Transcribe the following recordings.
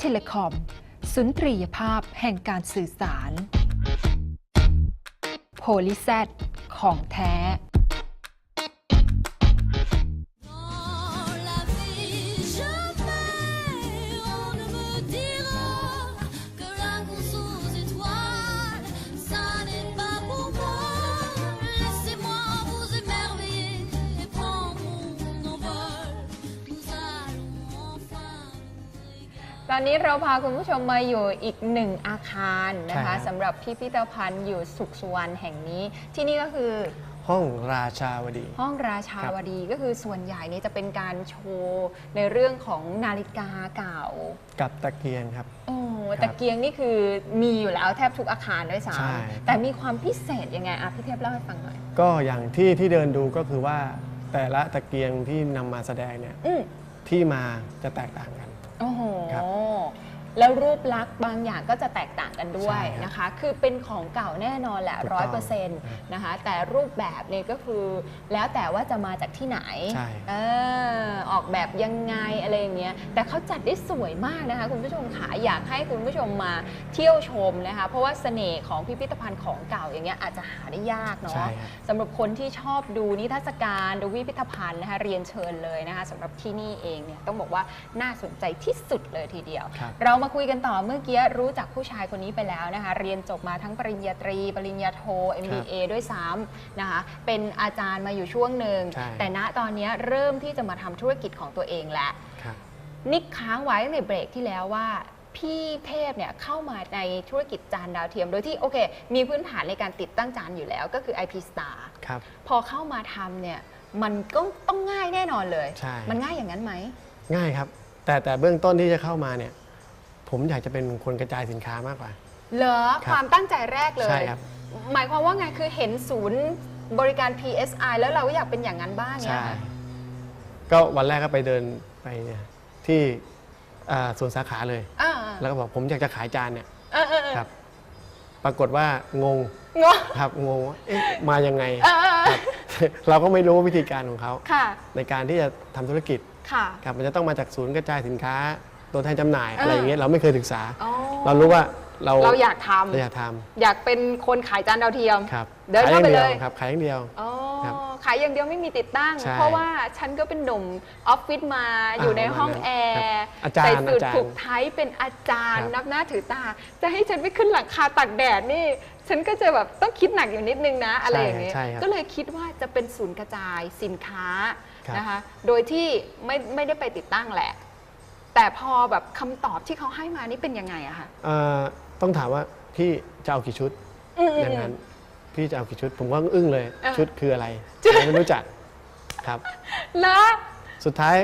เทเลคอม สุนทรียภาพแห่งการสื่อสาร โพลิแซดของแท้ อนนี้เราพาคุณผู้ชมมาอยู่อีกหนึ่งอาคารนะใช่ครัคะบสำหรับพิพิธภัณฑ์อยู่สุขสุวรรณแห่งนี้ ที่นี่ก็คือห้องราชาวดี ห้องราชาวดีก็คือส่วนใหญ่นี่จะเป็นการโชว์ในเรื่องของนาฬิกาเก่า กับตะเกียงครับโอ้ครับตะเกียงนี่คือมีอยู่แล้วแทบทุกอาคารด้วยซ้ใช่ำแต่มีความพิเศษยังไงอะพี่เทพเล่าให้ฟังหน่อยก็อย่างที่ที่เดินดูก็คือว่าแต่ละตะเกียงที่นำมาแสดงเนี่ยอืมที่มาจะแตกต่างกัน โอ้โห ครับ แล้วรูปลักษณ์บางอย่างก็จะแตกต่างกันด้วยใช่ครับนะคะ คือเป็นของเก่าแน่นอนแหละถูกต้ร้อยองเปอร์เซ็นต์นะคะ แต่รูปแบบเนี่ยก็คือ แล้วแต่ว่าจะมาจากที่ไหนใช่ เออออกแบบยังไงอะไรอย่างเงี้ย แต่เขาจัดได้สวยมากนะคะ คุณผู้ชมค่ะอยากให้คุณผู้ชมมาเที่ยวชมนะคะ เพราะว่าเสน่ห์ของพิพิธภัณฑ์ของเก่าอย่างเงี้ยอาจจะหาได้ยากเนาะใช่ครับ สำหรับคนที่ชอบดูนิทรรศการดูพิพิธภัณฑ์นะคะเรียนเชิญเลยนะคะสำหรับที่นี่เองเนี่ยต้องบอกว่าน่าสนใจที่สุดเลยทีเดียว ครับ เรามาคุยกันต่อเมื่อกี้รู้จักผู้ชายคนนี้ไปแล้วนะคะ เรียนจบมาทั้งปริญญาตรี ปริญญาโท MBA ด้วยซ้ำนะคะ เป็นอาจารย์มาอยู่ช่วงหนึ่ง ใช่ แต่ณตอนนี้เริ่มที่จะมาทำธุรกิจของตัวเองแล้ว ครับ นิกค้างไว้ในเบรกที่แล้วว่า พี่เทพเนี่ยเข้ามาในธุรกิจจานดาวเทียม โดยที่โอเค มีพื้นฐานในการติดตั้งจานอยู่แล้ว ก็คือ IP Star ครับ พอเข้ามาทำเนี่ยมันก็ต้องง่ายแน่นอนเลย ใช่ มันง่ายอย่างนั้นไหม ง่ายครับ แต่แต่เบื้องต้นที่จะเข้ามาเนี่ย ผมอยากจะเป็นคนกระจายสินค้ามากกว่า เหรอครับความตั้งใจแรกเลย ใช่ครับ หมายความว่าไงคือเห็นศูนย์บริการ PSI แล้วเราก็อยากเป็นอย่างนั้นบ้างเนี่ยใช่ค่ะก็วันแรกก็ไปเดินไปที่อ่าสวนสาขาเลย อ่าแล้วก็บอกผมอยากจะขายจานเนี่ยเออเออเออครับ ปรากฏว่างงงง ครับงงว่าเอ๊ะมายังไงเออเออเอคอรับ เราก็ไม่รู้วิธีการของเขาค่ะ ในการที่จะทำธุรกิจค่ะ ครับมันจะต้องมาจากศูนย์กระจายสินค้า ตัวแทนจำหน่ายอ่าอะไรอย่างเงี้ยเราไม่เคยศึกษา อ๋อ เรารู้ว่าเราเราอยากทำ เราอยากทอยากเป็นคนขายจานดาวเทียมำครับเดินขายอเข้าย่างไปเดีเลวยครับขายอย่างเดียว อ๋อครับขายอย่างเดียวไม่มีติดตั้ง ใช่เพราะว่าฉันก็เป็นหนุ่มออฟฟิศมาอยู่ในห้องประมาณนั้นแอครัร์บอาจารย์ใส่สูทอาจารย์ผูกไทยเป็นอาจารย์ ครับ นับหน้าถือตา จะให้ฉันไปขึ้นหลังคาตากแดดนี่ ฉันก็จะแบบต้องคิดหนักอยู่นิดนึงนะ อะไรอย่างเงี้ยใช่ครับก็เลยคิดว่าจะเป็นศูนย์กระจายสินค้าครับนะคะ โดยที่ไม่ไม่ได้ไปติดตั้งแหละ แต่พอแบบคำตอบที่เขาให้มานี่เป็นยังไงอะคะเอ่อต้องถามว่าพี่จะเอากี่ชุดอืมๆๆอย่างนั้นพี่จะเอากี่ชุด ผมก็อึ้งเลย เออ ชุดคืออะไรผมไม่รู้จักครับ แล้วสุดท้าย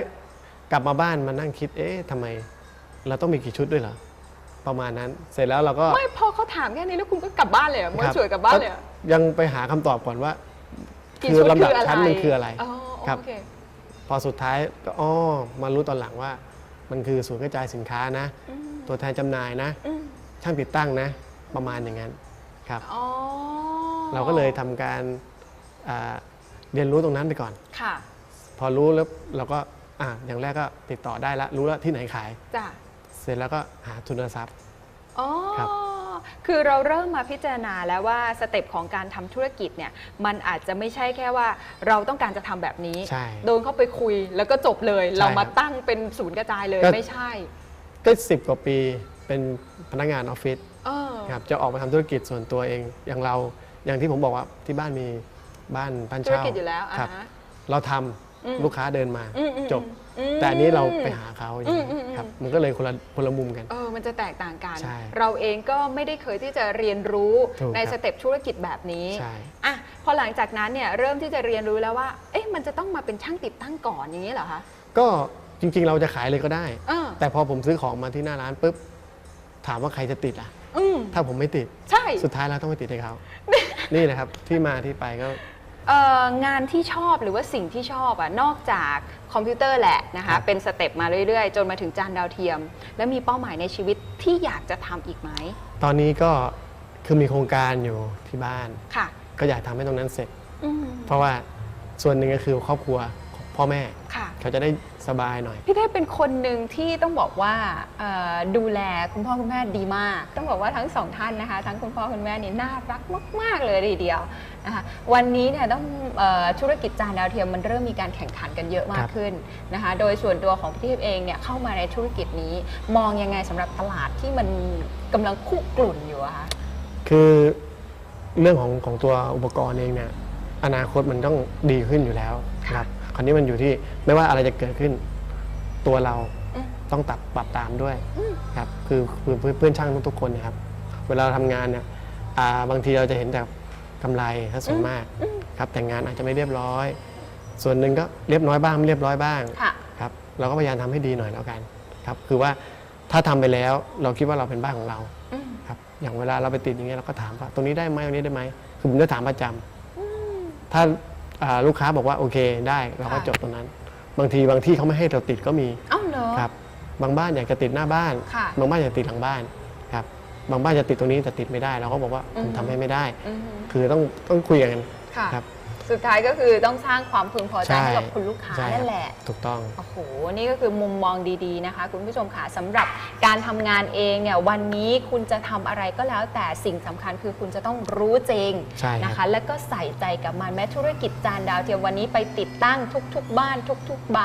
กลับมาบ้านมานั่งคิด เอ๊ะทำไม เราต้องมีกี่ชุดด้วยเหรอ ประมาณนั้น เสร็จแล้วเราก็ ไม่พอเขาถามแค่นี้แล้วคุณก็กลับบ้านเลยเหรอม้วนครับสวยกลับบ้านเลยเหรอยังไปหาคำตอบก่อนว่า กี่คือชุดลำดับคืออะไรชั้นมันคืออะไรอ๋อครับ โอเค พอสุดท้ายก็อ๋อมารู้ตอนหลังว่า มันคือศูนย์กระจายสินค้านะอืมตัวแทนจำหน่ายนะ อืมช่างติดตั้งนะ ประมาณอย่างนั้นครับ อ๋อเราก็เลยทำการอ่าเรียนรู้ตรงนั้นไปก่อน ค่ะพอรู้แล้วเราก็อะอย่างแรกก็ติดต่อได้ละรู้แล้วที่ไหนขาย จ้ะเสร็จแล้วก็หาทุนทรัพย์ อ๋อครับ คือเราเริ่มมาพิจารณาแล้วว่าสเต็ปของการทำธุรกิจเนี่ยมันอาจจะไม่ใช่แค่ว่าเราต้องการจะทำแบบนี้ใช่โดนเข้าไปคุยแล้วก็จบเลยใช่เรามาครับตั้งเป็นศูนย์กระจายเลยก็ไม่ใช่ ก็สิบกว่าปีเป็นพนักงานออฟฟิศเออครับจะออกมาทำธุรกิจส่วนตัวเองอย่างเราอย่างที่ผมบอกว่าที่บ้านมีบ้านบ้านธุรเช่ากิจอยู่แล้วอ่าครับฮะเราทอืมำ ลูกค้าเดินมาอืมอืมจบอืมแต่อันนี้เราไปหาเขาอย่างนี้อืมอืมอืมครับมันก็เลยคนละคนละมุมกัน เออมันจะแตกต่างกัน ใช่เราเองก็ไม่ได้เคยที่จะเรียนรู้ถูกในครับสเต็ปธุรกิจแบบนี้ใช่ อะพอหลังจากนั้นเนี่ยเริ่มที่จะเรียนรู้แล้วว่า เอ๊ะมันจะต้องมาเป็นช่างติดตั้งก่อนอย่างนี้เหรอคะก็จริง ๆ เราจะขายเลยก็ได้ เออแต่พอผมซื้อของมาที่หน้าร้านปุ๊บถามว่าใครจะติดอะ อืมถ้าผมไม่ติด ใช่ สุดท้ายเราต้องไปติดให้เขา นี่นะครับที่มาที่ไปก็ เอ่องานที่ชอบหรือว่าสิ่งที่ชอบอะนอกจากคอมพิวเตอร์แหละนะครัคะบ เป็นสเต็ปมาเรื่อยๆ จนมาถึงจานดาวเทียม แล้วมีเป้าหมายในชีวิตที่อยากจะทำอีกไหมตอนนี้ก็คือมีโครงการอยู่ที่บ้าน ค่ะ ก็อยากทำให้ตรงนั้นเสร็จ อืมเพราะว่าส่วนหนึ่งก็คือครอบครัว พ่อแม่ ค่ะ เขาจะได้สบายหน่อย พี่เทพเป็นคนหนึ่งที่ต้องบอกว่าเอ่อดูแลคุณพ่อคุณแม่ดีมาก ต้องบอกว่าทั้งสองท่านนะคะ ทั้งคุณพ่อคุณแม่นี่น่ารักมาก ๆ เลยทีเดียวนะคะวันนี้เนี่ยต้องเออธุรกิจจานดาวเทียมมันเริ่มมีการแข่งขันกันเยอะมากครับ ขึ้นนะคะโดยส่วนตัวของพี่เทพเองเนี่ยเข้ามาในธุรกิจนี้ มองยังไงสำหรับตลาดที่มันกำลังคุกรุ่นอยู่อะคะ คือเรื่องของของตัวอุปกรณ์เองเนี่ยอนาคตมันต้องดีขึ้นอยู่แล้วครับ คราวนี้มันอยู่ที่ไม่ว่าอะไรจะเกิดขึ้น ตัวเราอืมต้องตัดปรับตามด้วยครับคือคือเพื่อนเพื่อนช่างทุกๆคนเนะครับ เวลาเราทำงานเนี่ยอ่าบางทีเราจะเห็นแต่กำไรถ้าส่วนมากครับแต่งงานอาจจะไม่เรียบร้อย ส่วนหนึ่งก็เรียบร้อยบ้างไม่เรียบร้อยบ้างค่ะ ครับเราก็พยายามทำให้ดีหน่อยแล้วกันครับคือว่าถ้าทำไปแล้วเราคิดว่าเราเป็นบ้านของเราอืมครับอย่างเวลาเราไปติดอย่างเงี้ยเราก็ถามว่าตรงนี้ได้ไหมตรงนี้ได้ไหมคือผมจะถามประจำ ถ้าอ่า ลูกค้าบอกว่าโอเคได้เราก็ค่ะจบตรงนั้น บางทีบางที่เขาไม่ให้เราติดก็มีเอ้าเหรอครับ บางบ้านอยากจะติดหน้าบ้านค่ะบางบ้านอยากติดหลังบ้านครับ บางบ้านจะติดตรงนี้แต่ติดไม่ได้ เราก็บอกว่าอืผมอฮึทำให้ไม่ได้อือฮึคือต้องต้องคุยกันค่ะครับ สุดท้ายก็คือต้องสร้างความพึงพอใจใช่ให้กับคุณลูกค้าใช่นั่คนรับแหละ ถูกต้อง โอ้โห นี่ก็คือมุมมองดีๆนะคะ คุณผู้ชมค่ะสำหรับการทำงานเองเนี่ยวันนี้คุณจะทำอะไรก็แล้ว แต่สิ่งสำคัญคือคุณจะต้องรู้จริงใช่ครับนะคะ แล้วก็ใส่ใจกับมันแม้ธุรกิจจานดาวเทียมวันนี้ไปติดตั้งทุก ๆ บ้านทุก ๆ ใบ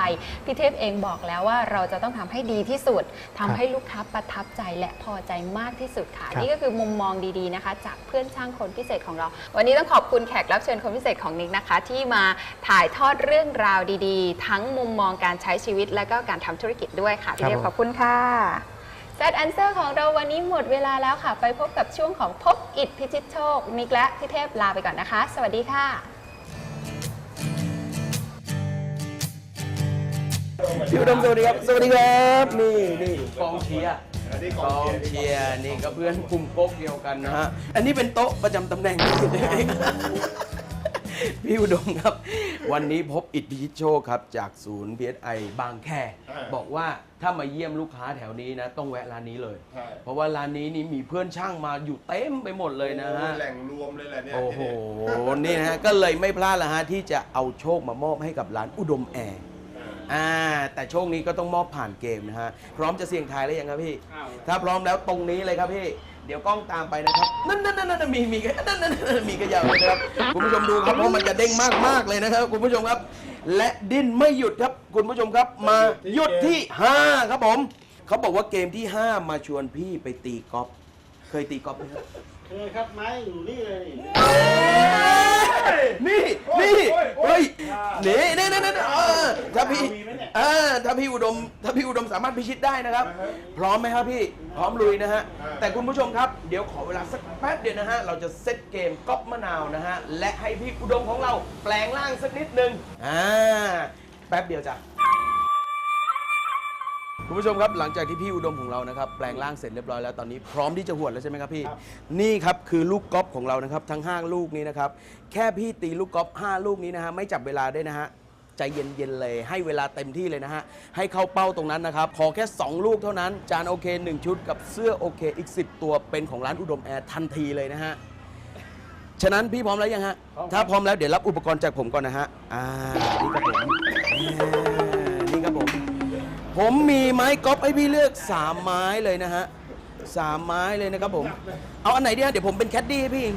พี่เทพเองบอกแล้วว่าเราจะต้องทำให้ดีที่สุดทำให้ลูกค้าประทับใจและพอใจมากที่สุดค่ะครับนี่ก็คือมุมมองดีๆนะคะ จากเพื่อนช่างคนพิเศษของเรา วันนี้ต้องขอบคุณแขกรับเชิญคนพิเศษของนิกนะคะที่มาถ่ายทอดเรื่องราวดีๆ ทั้งมุมมองการใช้ชีวิตและก็การทำธุรกิจด้วยค่ะพี่เทพครับผมขอบคุณค่ะแซดแอนเซอร์ของเราวันนี้หมดเวลาแล้วค่ะ ไปพบกับช่วงของพบอิดพิชิตโชคนิกและพี่เทพลาไปก่อนนะคะ สวัสดีค่ะพี่อุดมสวัสดีครับ สวัสดีครับ นี่นี่กองเชียร์กองเชียร์นี่ก็เพื่อนกลุ่มโก๊กเดียวกันนะฮะ อันนี้เป็นโต๊ะประจำตำแหน่ง พี่อุดมครับ วันนี้พบอิทธิโชคครับ จากศูนย์ PSI บางแคบอกว่าถ้ามาเยี่ยมลูกค้าแถวนี้นะ ต้องแวะร้านนี้เลย ใช่เพราะว่าร้านนี้นี่มีเพื่อนช่างมาอยู่เต็มไปหมดเลยนะฮะ แหล่งรวมเลยแหละเนี่ยโอ้โหนี่นะฮะ ก็เลยไม่พลาดละฮะ ที่จะเอาโชคมามอบให้กับร้านอุดมแอร์อ่า แต่โชคนี้ก็ต้องมอบผ่านเกมนะฮะ พร้อมจะเสี่ยงทายแล้วยังครับพี่ ถ้าพร้อมแล้วตรงนี้เลยครับพี่ เดี๋ยวกล้องตามไปนะครับ นั่นนั่นนั่นนั่นมีมีนั่นนั่นนั่นมีกระยาวเลยนะครับ คุณผู้ชมดูครับเพราะมันจะเด้งมากมากๆเลยนะครับ คุณผู้ชมครับ และดิ้นไม่หยุดครับคุณผู้ชมครับ มาหยุดที่ 5 ครับผมเขาบอกว่าเกมที่ 5 มาชวนพี่ไปตีกอล์ฟเคยตีกอล์ฟไหมครับเคยครับไม้อยู่นี่เลย นี่นี่เฮ้ยนี่นี่นี่นี่เออถ้าพี่มีไหมเนี่ยเออถ้าพี่อุดม ถ้าพี่อุดมสามารถพิชิตได้นะครับ พร้อมไหมครับพี่พร้อมลุยนะฮะแต่คุณผู้ชมครับเดี๋ยวขอเวลาสักแป๊บเดียวนะฮะเราจะเซตเกมก๊อปมะนาวนะฮะและให้พี่อุดมของเราแปลงร่างสักนิดนึงอ่าแป๊บเดียวจ้ะ คุณผู้ชมครับหลังจากที่พี่อุดมของเรานะครับแปลงร่างเสร็จเรียบร้อยแล้วตอนนี้พร้อมที่จะหวดแล้วใช่ไหมครับพี่ นี่ครับคือลูกกอล์ฟของเรานะครับทั้ง 5 ลูกนี้นะครับแค่พี่ตีลูกกอล์ฟ5ลูกนี้นะฮะไม่จับเวลาด้วยนะฮะใจเย็นๆเลยให้เวลาเต็มที่เลยนะฮะให้เข้าเป้าตรงนั้นนะครับขอแค่ 2 ลูกเท่านั้นจานโอเค 1 ชุดกับเสื้อโอเคอีก 10 ตัวเป็นของร้านอุดมแอร์ทันทีเลยนะฮะฉะนั้นพี่พร้อมแล้วยังฮะถ้าพร้อมแล้วเดี๋ยวรับอุปกรณ์จากผมก่อนนะฮะอ่านี่ครับผมอ่านี่ครับผม ผมมีไม้กอล์ฟให้พี่เลือก3ไม้เลยนะฮะสามไม้เลยนะครับผม เอาอันไหนดีฮะเดี๋ยวผมเป็นแคดดี้ให้พี่เอง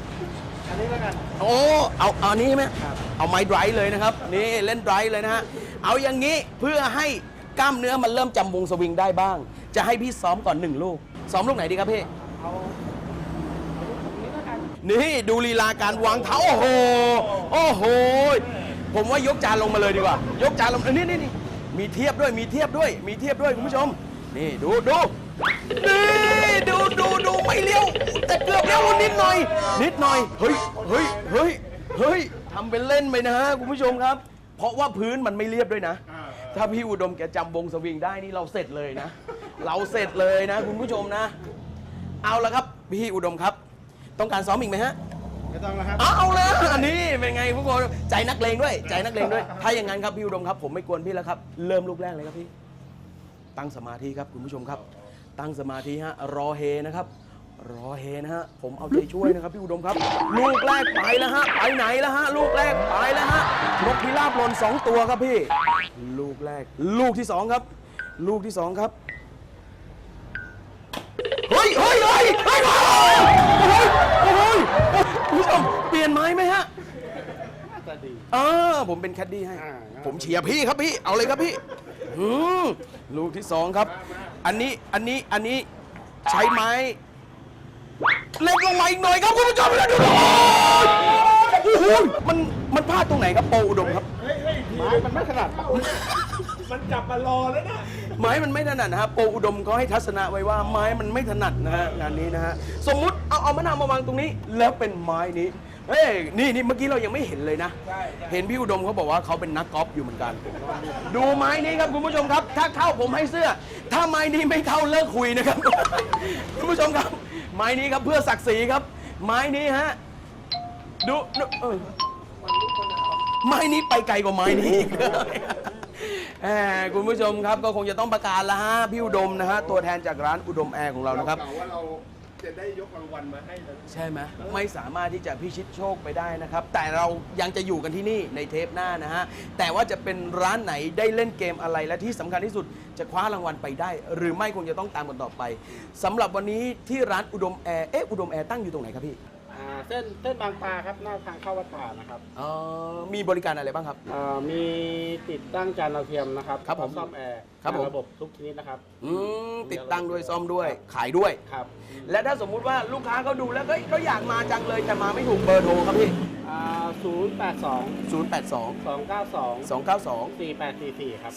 อันนี้แล้วกัน โอ้เอาเอาอันนี้ไหมเอาไม้ไดรฟ์เลยนะครับ นี่เล่นไดรฟ์เลยนะฮะ เอาอย่างนี้เพื่อให้กล้ามเนื้อมันเริ่มจำวงสวิงได้บ้าง จะให้พี่ซ้อมก่อนหนึ่งลูก ซ้อมลูกไหนดีครับพี่ เอานี้แล้วกันนี่ดูลีลาการวางเท้า โอ้โห โอ้โห ผมว่ายกจานลงมาเลยดีกว่า ยกจานลงนี่นี่นี่ มีเทียบด้วยมีเทียบด้วย มีเทียบด้วยคุณผู้ชม นี่ดูดูนี่ดูดูดูไม่เลี้ยวแต่เกือบเลี้ยวนิดหน่อย นิดหน่อยเฮ้ยเฮ้ยเฮ้ยเฮ้ยทำเป็นเล่นไปนะฮะคุณผู้ชมครับ เพราะว่าพื้นมันไม่เรียบด้วยนะ ถ้าพี่อุดมแกจำวงสวิงได้นี่เราเสร็จเลยนะ เราเสร็จเลยนะ คุณผู้ชมนะ เอาละครับ พี่อุดมครับ ต้องการซ้อมอีกไหมฮะ ไม่ต้องแล้วครับ เอาแล้วอันนี้เป็นไงพวกคนใจนักเลงด้วย ใจนักเลงด้วย ถ้าอย่างนั้นครับพี่อุดมครับผมไม่กวนพี่แล้วครับ เริ่มลูกแรกเลยครับพี่ ตั้งสมาธิครับคุณผู้ชมครับ ตั้งสมาธิฮะรอเฮนะครับ รอเฮนะฮะผมเอาใจช่วยนะครับพี่อุดมครับ ลูกแรกไปแล้วฮะไปไหนแล้วฮะลูกแรกไปแล้วฮะนกพิราบหล่นสองตัวครับพี่ ลูกแรก ลูกที่สองครับ ลูกที่สองครับเฮ้ยเฮ้ยเฮ้ยเฮ้ยโอ้ยโอ้ย คุณผู้ชมเปลี่ยนไม้ไหมฮะน่าจะดี เออ ผมเป็นแคดดี้ให้ อ่า ผมเชียร์พี่ครับพี่ เอาเลยครับพี่อืมลูกที่สองครับ อันนี้ อันนี้ อันนี้ ใช้ไม้ เล็กลงมาอีกหน่อยครับคุณผู้ชมแล้วดูโอ้โหมัน มันพลาดตรงไหนครับโปรอุดมครับเฮ้ยเฮ้ยไม้มันไม่ถนัด มันจับมารอแล้วนะ ไม้มันไม่ถนัดนะฮะโปรอุดมเขาให้ทัศนะไว้ว่าไม้มันไม่ถนัดนะฮะงานนี้นะฮะสมมุติเอาเอามะนาวมาวางตรงนี้ แล้วเป็นไม้นี้เฮ้ยนี่นี่เมื่อกี้เรายังไม่เห็นเลยนะเห็นพี่อุดมเขาบอกว่าเขาเป็นนักกอล์ฟอยู่เหมือนกัน ดูไม้นี้ครับคุณผู้ชมครับ ถ้าเข้าผมให้เสื้อ ถ้าไม้นี้ไม่เข้าเลิกคุยนะครับ คุณผู้ชมครับ ไม้นี้ครับเพื่อศักดิ์ศรีครับ ไม้นี้ฮะดูดูเออไม้นี้ไปไกลกว่าไม้นี้อีกเลย แหมคุณผู้ชมครับก็คงจะต้องประกาศแล้วฮะพี่อุดมนะฮะตัวแทนจากร้านอุดมแอร์ของเรานะครับเราว่าเราจะได้ยกรางวัลมาให้แล้วใช่ไหมไม่สามารถที่จะพิชิตโชคไปได้นะครับ แต่เรายังจะอยู่กันที่นี่ในเทปหน้านะฮะ แต่ว่าจะเป็นร้านไหนได้เล่นเกมอะไรและที่สำคัญที่สุดจะคว้ารางวัลไปได้ หรือไม่คงจะต้องตามกันต่อไปสำหรับวันนี้ที่ร้านอุดมแอร์เอ๊ะอุดมแอร์ตั้งอยู่ตรงไหนครับพี่อ่า เส้นเส้นบางปลาครับหน้าทางเข้าวัดป่านะครับเอ่อมีบริการอะไรบ้างครับอ่ามีติดตั้งจานดาวเทียมนะครับครับผมซ่อมแอร์ครับผม ระบบทุกชนิดนะครับ อืมติดตั้งด้วยซ่อมด้วยขายด้วย ครับและถ้าสมมุติว่าลูกค้าเขาดูแล้วเฮ้ยเขาอยากมาจังเลยแต่มาไม่ถูกเบอร์โทรครับพี่ ศูนย์แปดสอง082 สองเก้าสอง292 สี่แปดสี่สี่ครับ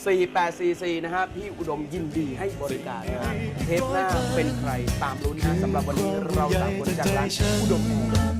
4844 นะฮะพี่อุดมยินดีให้บริการนะฮะเทปหน้าเป็นใครตามลุ้นนะสำหรับวันนี้เราสามคนจากร้านอุดมแอร์